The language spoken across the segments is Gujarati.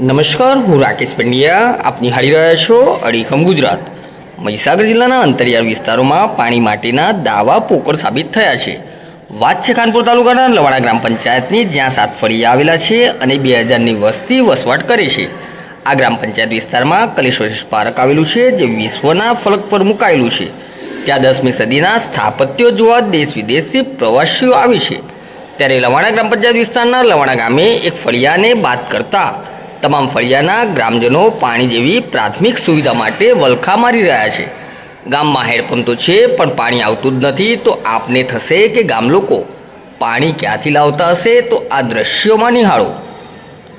નમસ્કાર, હું રાકેશ પંડ્યા. આપ નિહાળી રહ્યા છો અડીખમ ગુજરાત. મહીસાગર જિલ્લાના અંતરિયાળ વિસ્તારોમાં પાણી માટેના દાવા પોકળ સાબિત થયા છે. વાત છે ખાનપુર તાલુકાના લવાણા ગ્રામ પંચાયતની, જ્યાં સાત ફળિયા આવેલા છે અને બે હજારની વસ્તી વસવાટ કરે છે. આ ગ્રામ પંચાયત વિસ્તારમાં કલેશ્વર પાર્ક આવેલું છે, જે વિશ્વના ફલક પર મુકાયેલું છે. ત્યાં દસમી સદીના સ્થાપત્યો જોવા દેશ વિદેશથી પ્રવાસીઓ આવે છે. ત્યારે લવાણા ગ્રામ પંચાયત વિસ્તારના લવાણા ગામે એક ફળિયાને બાદ કરતા તમામ ફળિયાના ગ્રામજનો પાણી જેવી પ્રાથમિક સુવિધા માટે વલખા મારી રહ્યા છે. ગામમાં હેડપંપ તો છે, પણ પાણી આવતું જ નથી, તો આપને થશે કે ગામ લોકો પાણી ક્યાંથી લાવતા હશે, તો આ દ્રશ્યોમાં નિહાળો.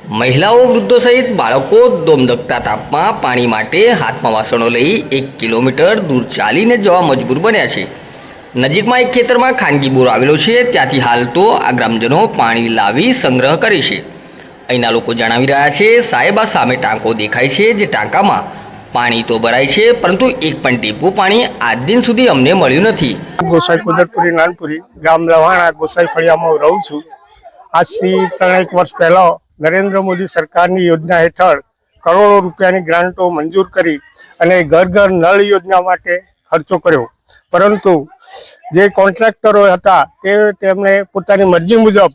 મહિલાઓ, વૃદ્ધો સહિત બાળકો દોમદકતા તાપમાં પાણી માટે હાથમાં વાસણો લઈ એક કિલોમીટર દૂર ચાલીને જવા મજબૂર બન્યા છે. નજીકમાં એક ખેતરમાં ખાનગી બોર આવેલો છે, ત્યાંથી હાલ તો આ ગ્રામજનો પાણી લાવી સંગ્રહ કરે છે. અહીંના લોકો જણાવી રહ્યા છે, સાહેબ, આ સામે ટાંકો દેખાય છે જે ટાંકામાં પાણી તો ભરાય છે, પરંતુ એક પણ ટીપું પાણી આજ દિન સુધી અમને મળ્યું નથી. ગોસાઈ કુદરપુરી નાનપુરી ગામ લવાણા ગોસાઈ ફળિયામાં રહું છું. આજથી ત્રણેક વર્ષ પહેલા નરેન્દ્ર મોદી સરકારની યોજના હેઠળ કરોડો રૂપિયાની ગ્રાન્ટો મંજૂર કરી અને ઘર ઘર નળ યોજના માટે ખર્ચો કર્યો. પરંતુ જે કોન્ટ્રાક્ટરો હતા તે તેમણે પોતાની મરજી મુજબ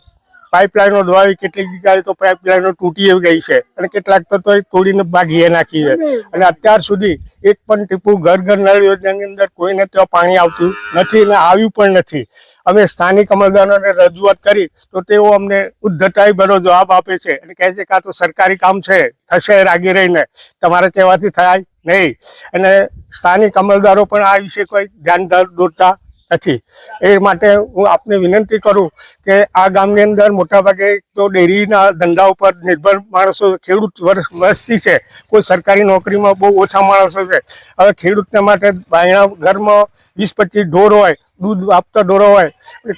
પાઇપલાઇનો દોડાવી કેટલીક જગ્યાએ તો પાઇપલાઈનો તૂટી ગઈ છે. અને કેટલાક તો તોડીને ભાગીએ નાખી છે. અને અત્યાર સુધી એક પણ ટીપું ઘર ઘર નળ યોજનાની અંદર કોઈને ત્યાં પાણી આવતું નથી અને આવ્યું પણ નથી. અમે સ્થાનિક અમલદારોને રજૂઆત કરી તો તેઓ અમને ઉદ્ધતાઈ ભરો જવાબ આપે છે અને કહે છે કે આ તો સરકારી કામ છે થશે રાગી રહીને. તમારે કહેવાથી થાય નહીં. અને સ્થાનિક અમલદારો પણ આ વિશે કોઈ ધ્યાન દોરતા નથી. એ માટે હું આપને વિનંતી કરું કે આ ગામની અંદર મોટાભાગે તો ડેરીના ધંધા ઉપર નિર્ભર માણસો ખેડૂત વર્ષ વસ્તી છે. કોઈ સરકારી નોકરીમાં બહુ ઓછા માણસો છે. હવે ખેડૂતને માટે બાયણા ઘરમાં વીસ પચીસ ઢોર હોય, દૂધ આપતા ઢોરો હોય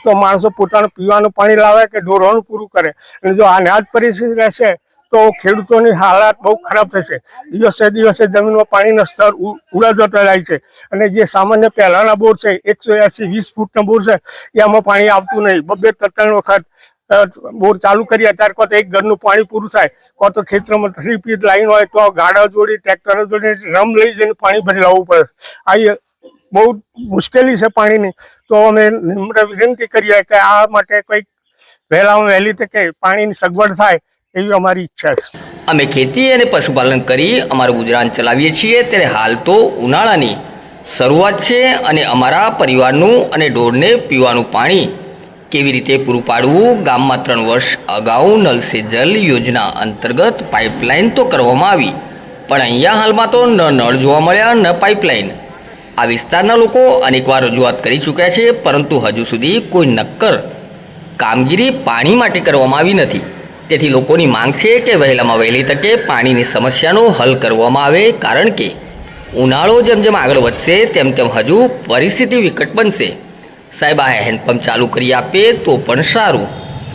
તો માણસો પોતાનું પીવાનું પાણી લાવે કે ઢોરોનું પૂરું કરે. અને જો આ ન્યાજ પરિસ્થિતિ રહેશે તો ખેડૂતોની હાલત બહુ ખરાબ થશે. દિવસે દિવસે જમીનમાં પાણીનો સ્તર ઉડા જતા જાય છે. અને જે સામાન્ય પહેલાના બોર છે, એકસો એસી વીસ ફૂટના બોર છે એમાં પાણી આવતું નહીં. બબે ત્રણ વખત બોર ચાલુ કરીએ ત્યાર કો એક ઘરનું પાણી પૂરું થાય કો તો ખેતરમાં થ્રી ફીટ લાઈન હોય, તો ગાડા જોડી, ટ્રેક્ટર જોડી, રમ લઈ જઈને પાણી ભરી લાવવું પડે. આ બહુ મુશ્કેલી છે પાણીની. તો અમે નમ્ર વિનંતી કરીએ કે આ માટે કંઈક વહેલામાં વહેલી તકે પાણીની સગવડ થાય. એવી અમારી ઈચ્છા છે. અમે ખેતી અને પશુપાલન કરી અમારું ગુજરાન ચલાવીએ છીએ. ત્યારે હાલ તો ઉનાળાની શરૂઆત છે અને અમારા પરિવારનું અને ઢોરને પીવાનું પાણી કેવી રીતે પૂરું પાડવું? ગામમાં ત્રણ વર્ષ અગાઉ નલ સે જલ યોજના અંતર્ગત પાઇપલાઇન તો કરવામાં આવી, પણ અહીંયા હાલમાં તો ન નળ જોવા મળ્યા, ન પાઇપલાઇન. આ વિસ્તારના લોકો અનેકવાર રજૂઆત કરી ચૂક્યા છે, પરંતુ હજુ સુધી કોઈ નક્કર કામગીરી પાણી માટે કરવામાં આવી નથી. તેથી લોકોની માંગ છે કે વહેલામાં વહેલી તકે પાણીની સમસ્યાનો હલ કરવામાં આવે, કારણ કે ઉનાળો જેમ જેમ આગળ વધશે, તેમ તેમ હજુ પરિસ્થિતિ વિકટ બનશે. સાહેબ, આ હેન્ડપંપ ચાલુ કરી આપે તો પણ સારું.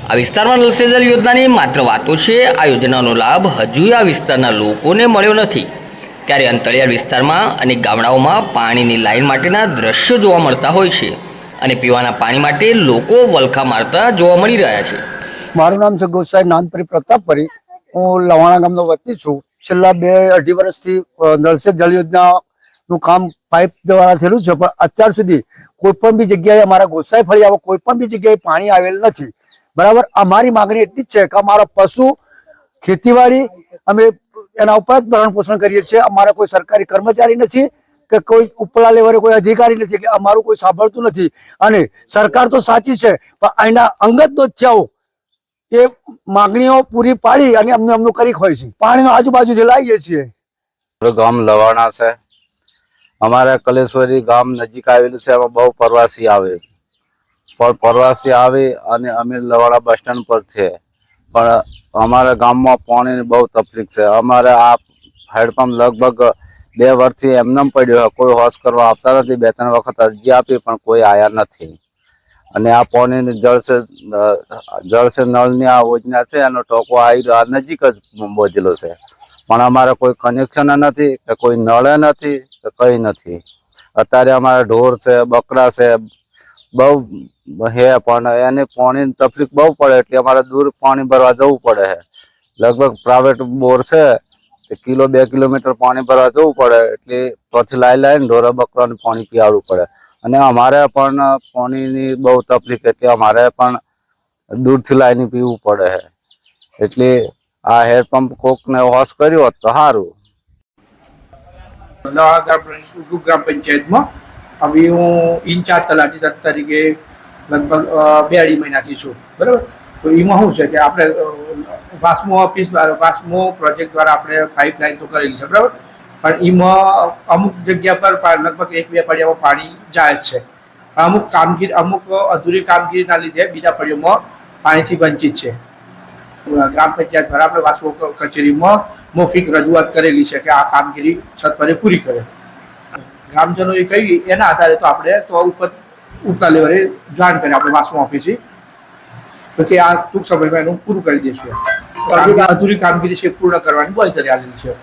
આ વિસ્તારમાં નલ યોજનાની માત્ર વાતો છે. આ યોજનાનો લાભ હજુ આ વિસ્તારના લોકોને મળ્યો નથી. ત્યારે અંતરિયાળ વિસ્તારમાં અને ગામડાઓમાં પાણીની લાઇન માટેના દ્રશ્યો જોવા મળતા હોય છે અને પીવાના પાણી માટે લોકો વલખા મારતા જોવા મળી રહ્યા છે. મારું નામ છે ગોસાઈ નાનપરી પ્રતાપપરી હું લવાણા ગામનો વતની છું. છેલ્લા બે અઢી વર્ષથી નળસે જળ યોજનાનું કામ પાઇપ દ્વારા થયેલું છે, પણ અત્યાર સુધી કોઈ પણ બી જગ્યાએ અમારા ગોસાઈ ફળિયામાં કોઈ પણ બી જગ્યાએ પાણી આવેલ નથી. બરાબર? અમારી માંગણી એટલી જ છે કે અમારા પશુ, ખેતીવાડી, અમે એના ઉપર જ ભરણ પોષણ કરીએ છીએ. અમારા કોઈ સરકારી કર્મચારી નથી કે કોઈ ઉપલા લેવલે કોઈ અધિકારી નથી કે અમારું કોઈ સાંભળતું નથી. અને સરકાર તો સાચી છે, પણ અહીંના અંગત દોથિયાઓ એ માગણીઓ પૂરી પાડી અને અમને અમનું કરી હોય છે. પાણીનો આજુબાજુથી લાવીએ છીએ. ગામ લવાણા છે. અમારા કલેશ્વરી ગામ નજીક આવેલું છે. એમાં બહુ પ્રવાસી આવે. પણ પ્રવાસી આવે અને અમે લવાડા બસ સ્ટેન્ડ પર છે. પણ અમારા ગામમાં પાણીની બહુ તકલીફ છે. અમારે આ હેડપંપ લગભગ બે વર્ષથી એમનેમ પડ્યો. કોઈ હોશ કરવા આવતા નથી. બે ત્રણ વખત અરજી આપી પણ કોઈ આયા નથી. અને આ પાણીની જળ છે જળ છે, નળની આ યોજના છે, એનો ટોકો આવી આ નજીક જ બોધેલો છે. પણ અમારે કોઈ કનેક્શન નથી, કે કોઈ નળે નથી, કે કંઈ નથી. અત્યારે અમારે ઢોર છે, બકરા છે, બહુ હે, પણ એને પાણીની તકલીફ બહુ પડે, એટલે અમારે દૂર પાણી ભરવા જવું પડે છે. લગભગ પ્રાઇવેટ બોર છે કિલો, બે કિલોમીટર પાણી ભરવા જવું પડે, એટલે પછી લાઈ લાઈને ઢોરા બકરાને પાણી પીવાડવું પડે. અને અમારે પણ પાણીની બહુ તકલીફ, એટલે અમારે પણ દૂરથી લાઈને પીવું પડે છે. એટલે આ હેન્ડપંપ કોકને વોશ કર્યો હોત તો સારું ગ્રામ પંચાયતમાં હવે હું ઇન્ચાર્જ તલાટી તંત્ર તરીકે લગભગ બે અઢી મહિનાથી છું. બરાબર? તો એમાં શું છે કે આપણે વાસ્મો ઓફિસ દ્વારા, વાસ્મો પ્રોજેક્ટ દ્વારા આપણે પાઇપલાઇન તો કરેલી છે. બરાબર? પણ એમાં અમુક જગ્યા પર લગભગ એક બે પડિયામાં પાણી જાય જ છે. અમુક કામગીરી અમુક અધૂરી કામગીરીના લીધે બીજા પડિયામાં પાણીથી વંચિત છે. ગ્રામ પંચાયત દ્વારા આપણે વાસ્મો કચેરીમાં મૌખિક રજૂઆત કરેલી છે કે આ કામગીરી સત્વરે પૂરી કરે. ગ્રામજનોએ કહી એના આધારે તો આપણે તો ઉપર ઉપલા લેવલે જાણ કરી આપણે વાસ્મો ઓફિસે તો કે આ ટૂંક સમયમાં એનું પૂરું કરી દઈશું. અધૂરી કામગીરી છે પૂર્ણ કરવાની બાંયધરી આવેલી છે.